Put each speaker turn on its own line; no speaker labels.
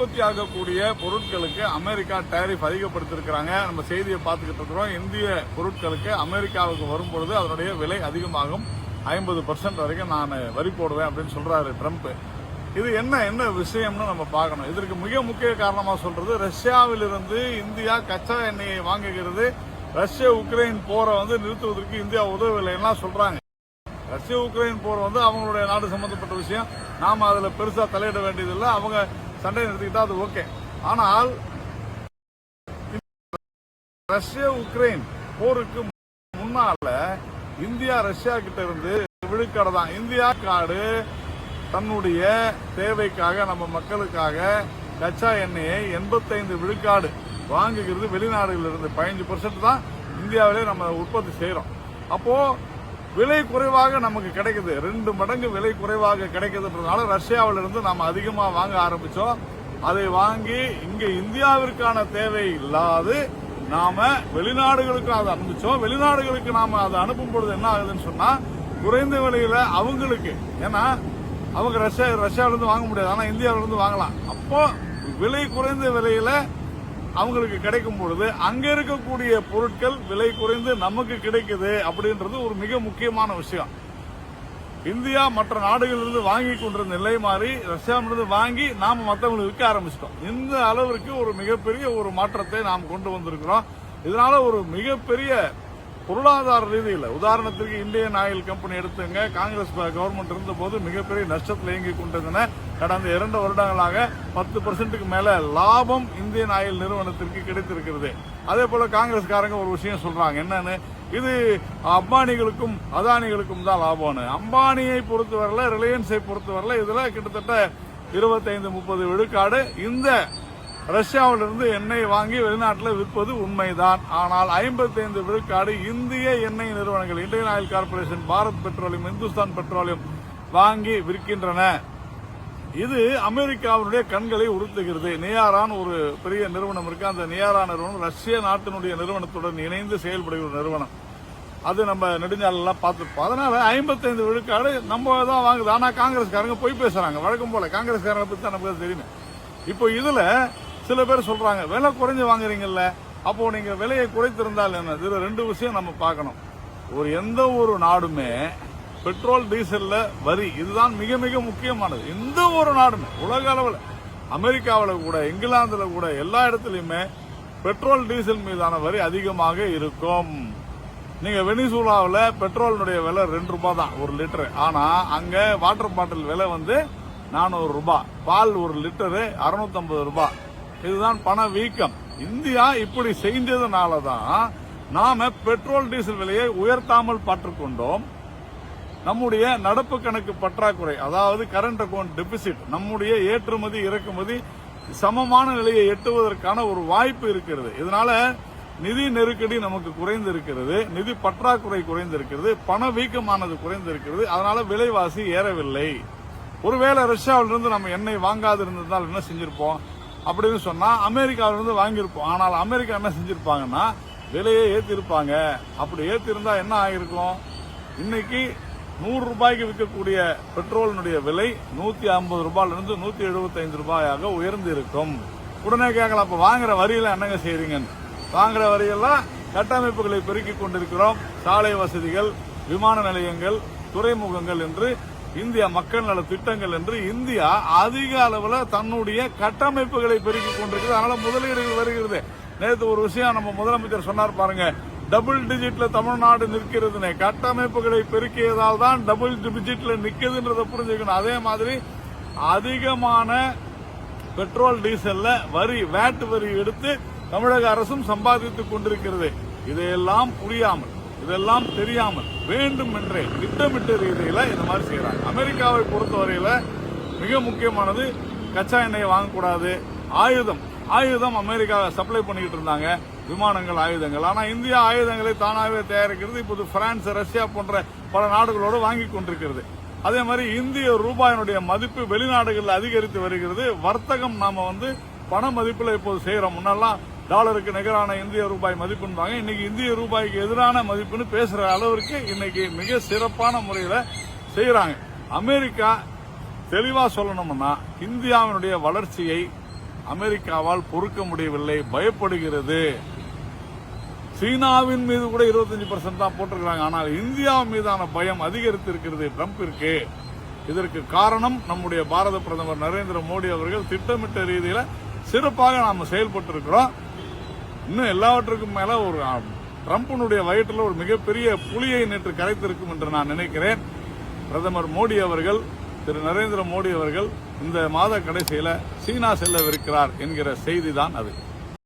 உற்பத்தி ஆகக்கூடிய பொருட்களுக்கு அமெரிக்கா டேரிஃப் அதிகப்படுத்திருக்கிறாங்க நம்ம செய்தியை பார்த்துக்கிட்டு இருக்கிறோம். இந்திய பொருட்களுக்கு அமெரிக்காவுக்கு வரும்பொழுது அதனுடைய விலை அதிகமாகும். ஐம்பது பர்சன்ட் வரைக்கும் நான் வரி போடுவேன் அப்படின்னு சொல்றாரு ட்ரம்ப் இது என்ன என்ன விஷயம்னு நம்ம பார்க்கணும். இதற்கு மிக முக்கிய காரணமாக சொல்றது ரஷ்யாவிலிருந்து இந்தியா கச்சா எண்ணெயை வாங்குகிறது. ரஷ்ய உக்ரைன் போரை வந்து நிறுத்துவதற்கு இந்தியா உதவவில்லைன்னா சொல்றாங்க. ரஷ்ய உக்ரைன் போர் வந்து அவங்களுடைய நாடு சம்பந்தப்பட்ட விஷயம். நாம அதுல பெருசா தலையிட வேண்டியதில்லை. அவங்க சண்டை நிறுத்திக்கிட்டா அது ஓகே. ஆனால் ரஷ்ய உக்ரைன் போருக்கு முன்னால இந்தியா ரஷ்யா கிட்ட இருந்து விழுக்காடு தான். இந்தியா காடு தன்னுடைய தேவைக்காக நம்ம மக்களுக்காக கச்சா எண்ணெயை எண்பத்தைந்து விழுக்காடு வாங்குகிறது. வெளிநாடுகளில் இருந்து பதினஞ்சு பர்சன்ட் தான் இந்தியாவிலே நம்ம உற்பத்தி செய்யறோம் அப்போ விலை குறைவாக நமக்கு கிடைக்குது. ரெண்டு மடங்கு விலை குறைவாக கிடைக்குதுன்றதுனால ரஷ்யாவிலிருந்து நாம் அதிகமாக வாங்க ஆரம்பித்தோம் அதை வாங்கி இங்கே இந்தியாவிற்கான தேவை இல்லாது நாம வெளிநாடுகளுக்கு அதை அனுப்பிச்சோம். வெளிநாடுகளுக்கு நாம அதை அனுப்பும் பொழுது என்ன ஆகுதுன்னு சொன்னா குறைந்த விலையில அவங்களுக்கு ஏன்னா அவங்க ரஷ்யா ரஷ்யாவிலிருந்து வாங்க முடியாது. ஆனால் இந்தியாவிலிருந்து வாங்கலாம். அப்போ விலை குறைந்த விலையில அவங்களுக்கு கிடைக்கும் பொழுது அங்க இருக்கக்கூடிய பொருட்கள் விலை குறைந்து நமக்கு கிடைக்குது அப்படின்றது ஒரு மிக முக்கியமான விஷயம். இந்தியா மற்ற நாடுகளிலிருந்து வாங்கி கொண்டிருந்த நிலை மாறி ரஷ்யாவிலிருந்து வாங்கி நாம மற்றவங்களுக்கு விற்க ஆரம்பிச்சிட்டோம். இந்த அளவிற்கு ஒரு மிகப்பெரிய ஒரு மாற்றத்தை நாம் கொண்டு வந்திருக்கிறோம். இதனால ஒரு மிகப்பெரிய பொருளாதார ரீதியில் உதாரணத்திற்கு இந்தியன் ஆயில் கம்பெனி எடுத்துங்க காங்கிரஸ் கவர்மெண்ட் இருந்தபோது மிகப்பெரிய நஷ்டத்தில் இயங்கிக் கொண்டிருந்தன. கடந்த இரண்டு வருடங்களாக பத்து பர்சன்ட்டுக்கு மேல லாபம் இந்தியன் ஆயில் நிறுவனத்திற்கு கிடைத்திருக்கிறது. அதே போல காங்கிரஸ்காரங்க ஒரு விஷயம் சொல்றாங்க என்னன்னு? இது அம்பானிகளுக்கும் அதானிகளுக்கும் தான் லாபம்னு. அம்பானியை பொறுத்தவரையில் ரிலையன்ஸை பொறுத்தவரையில் இதுல கிட்டத்தட்ட இருபத்தைந்து முப்பது விழுக்காடு. இந்த ரஷ்யாவிலிருந்து எண்ணெய் வாங்கி வெளிநாட்டில் விற்பது உண்மைதான். ஆனால் ஐம்பத்தைந்து விழுக்காடு இந்திய எண்ணெய் நிறுவனங்கள் Indian Oil Corporation Bharat Petroleum Hindustan Petroleum வாங்கி விற்கின்றன. இது அமெரிக்காவினுடைய கண்களை உறுத்துகிறது. நியாரான் ஒரு பெரிய நிறுவனம் இருக்கு. அந்த நியாரா நிறுவனம் ரஷ்ய நாட்டினுடைய நிறுவனத்துடன் இணைந்து செயல்படுகிற நிறுவனம். அது நம்ம நெடுஞ்சாலெல்லாம் பார்த்துருப்போம். அதனால ஐம்பத்தைந்து விழுக்காடு நம்ம தான் வாங்குது. ஆனால் காங்கிரஸ்காரங்க போய் பேசுறாங்க. வழக்கம் போல காங்கிரஸ்காரங்க பத்தி தான் நமக்கு தெரியும். இப்போ இதுல சில பேர் சொல்றாங்க விலை குறைஞ்சு வாங்குறீங்கல்ல அப்போ நீங்க விலையை குறைத்திருந்தால் என்ன? இதுல ரெண்டு விஷயம் நம்ம பார்க்கணும். ஒரு எந்த ஒரு நாடுமே பெட்ரோல் டீசல்ல வரி இதுதான் மிக மிக முக்கியமானது. எந்த ஒரு நாடுமே உலக அளவில் அமெரிக்காவில் கூட இங்கிலாந்துல கூட எல்லா இடத்துலையுமே பெட்ரோல் டீசல் மீதான வரி அதிகமாக இருக்கும். நீங்க வெனிசூலாவில் பெட்ரோலினுடைய விலை ரெண்டு ரூபாய் தான் ஒரு லிட்டர். ஆனா அங்க வாட்டர் பாட்டில் விலை வந்து நானூறு ரூபாய் பால் ஒரு லிட்டரு அறுநூத்தம்பது ரூபாய். இதுதான் பண வீக்கம். இந்தியா இப்படி செய்ததுனால தான் நாம பெட்ரோல் டீசல் விலையை உயர்த்தாமல் பார்த்துக்கொண்டோம். நம்முடைய நடப்பு கணக்கு பற்றாக்குறை அதாவது கரண்ட் அக்கௌண்ட் டெபிசிட் நம்முடைய ஏற்றுமதி இறக்குமதி சமமான நிலையை எட்டுவதற்கான ஒரு வாய்ப்பு இருக்கிறது. இதனால நிதி நெருக்கடி நமக்கு குறைந்திருக்கிறது நிதி பற்றாக்குறை குறைந்திருக்கிறது பணவீக்கமானது பண வீக்கமானது அதனால விலைவாசி ஏறவில்லை. ஒருவேளை ரஷ்யாவிலிருந்து நம்ம எண்ணெய் வாங்காது இருந்திருந்தால் என்ன செஞ்சிருப்போம்? அப்படின்னு சொன்னா அமெரிக்காவிலிருந்து வாங்கியிருப்போம். ஆனால் அமெரிக்கா என்ன செஞ்சிருப்பாங்கன்னா விலையை ஏற்றிருப்பாங்க அப்படி ஏற்றிருந்தா என்ன ஆகிருக்கும் இன்னைக்கு நூறு ரூபாய்க்கு விற்கக்கூடிய பெட்ரோலினுடைய விலை நூத்தி ஐம்பது ரூபாயிலிருந்து நூற்றி நூத்தி எழுபத்தைந்து ரூபாயாக உயர்ந்து இருக்கும் உடனே கேட்கலாம் அப்ப வாங்குற வரியில என்னங்க செய்றீங்கன்னு? வாங்குற வரியெல்லாம் கட்டமைப்புகளை பெருக்கிக் கொண்டிருக்கிறோம். சாலை வசதிகள் விமான நிலையங்கள் துறைமுகங்கள் என்று இந்தியா மக்கள் நல திட்டங்கள் என்று இந்தியா அதிக அளவில் தன்னுடைய கட்டமைப்புகளை பெருக்கிக் கொண்டிருக்கிறது. அதனால முதலீடுகள் வருகிறது. நேற்று ஒரு விஷயம் நம்ம முதலமைச்சர் சொன்னார் பாருங்க. டபுள் டிஜிட்ல தமிழ்நாடு நிற்கிறதுனே. கட்டமைப்புகளை பெருக்கியதால் தான் டபுள் டிஜிட்ல நிற்குதுன்றதை புரிஞ்சுக்கணும். அதே மாதிரி அதிகமான பெட்ரோல் டீசல்ல வரி வேட் வரி எடுத்து தமிழக அரசும் சம்பாதித்துக் கொண்டிருக்கிறது. இதையெல்லாம் புரியாமல் இதெல்லாம் தெரியாமல் வேண்டும் என்றே திட்டமிட்ட ரீதியில் இந்த மாதிரி செய்கிறாங்க அமெரிக்காவை பொறுத்தவரையில் மிக முக்கியமானது கச்சா எண்ணெயை வாங்கக்கூடாது. ஆயுதம். ஆயுதம் அமெரிக்கா சப்ளை பண்ணிக்கிட்டு இருந்தாங்க. விமானங்கள் ஆயுதங்கள். ஆனால் இந்தியா ஆயுதங்களை தானாகவே தயாரிக்கிறது இப்போது பிரான்ஸ் ரஷ்யா போன்ற பல நாடுகளோடு வாங்கி கொண்டிருக்கிறது. அதே மாதிரி இந்திய ரூபாயினுடைய மதிப்பு வெளிநாடுகளில் அதிகரித்து வருகிறது. வர்த்தகம் நாம வந்து பண மதிப்பில் இப்போது செய்கிறோம் முன்னெல்லாம் டாலருக்கு நிகரான இந்திய ரூபாய் மதிப்புன்பாங்க இன்னைக்கு இந்திய ரூபாய்க்கு எதிரான மதிப்புன்னு பேசுகிற அளவிற்கு இன்னைக்கு மிக சிறப்பான முறையில் செய்கிறாங்க அமெரிக்கா தெளிவாக சொல்லணும்னா இந்தியாவினுடைய வளர்ச்சியை அமெரிக்காவால் பொறுக்க முடியவில்லை. பயப்படுகிறது. சீனாவின் மீது கூட 25% தான் போட்டிருக்காங்க ஆனால் இந்தியா மீதான பயம் அதிகரித்திருக்கிறது ட்ரம்பிற்கு. இதற்கு காரணம் நம்முடைய பாரத பிரதமர் நரேந்திர மோடி அவர்கள் திட்டமிட்ட ரீதியில் சிறப்பாக நாம் செயல்பட்டு இருக்கிறோம் இன்னும் எல்லாவற்றுக்கும் மேல ஒரு ஆ, ட்ரம்பினுடைய வயிற்றில் ஒரு மிகப்பெரிய புலியை நேற்று கரைத்திருக்கும் என்று நான் நினைக்கிறேன். பிரதமர் மோடி அவர்கள் திரு நரேந்திர மோடி அவர்கள் இந்த மாத கடைசியில சீனா செல்லவிருக்கிறார் என்கிற செய்தி தான் அது.